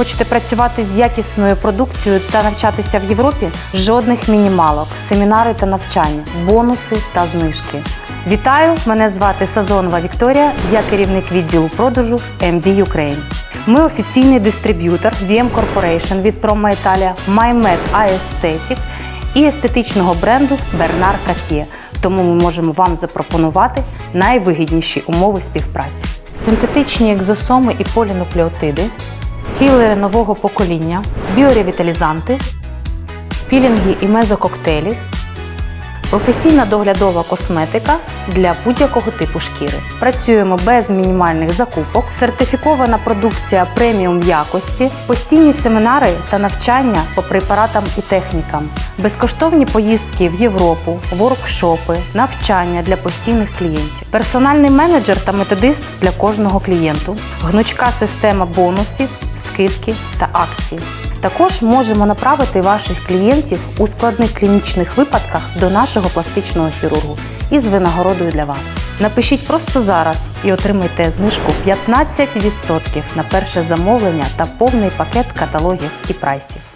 Хочете працювати з якісною продукцією та навчатися в Європі? Жодних мінімалок, семінари та навчання, бонуси та знижки. Вітаю! Мене звати Сазонова Вікторія, я керівник відділу продажу MV Ukraine. Ми офіційний дистриб'ютор VM Corporation від Promo Italia, MyMed Aesthetic і естетичного бренду Bernard Cassier. Тому ми можемо вам запропонувати найвигідніші умови співпраці. Синтетичні екзосоми і полінуклеотиди, філери нового покоління, біоревіталізанти, пілінги і мезококтейлі, професійна доглядова косметика для будь-якого типу шкіри. Працюємо без мінімальних закупок, сертифікована продукція преміум якості, постійні семінари та навчання по препаратам і технікам, безкоштовні поїздки в Європу, воркшопи, навчання для постійних клієнтів, персональний менеджер та методист для кожного клієнту, гнучка система бонусів, скидки та акцій. Також можемо направити ваших клієнтів у складних клінічних випадках до нашого пластичного хірургу із винагородою для вас. Напишіть просто зараз і отримайте знижку 15% на перше замовлення та повний пакет каталогів і прайсів.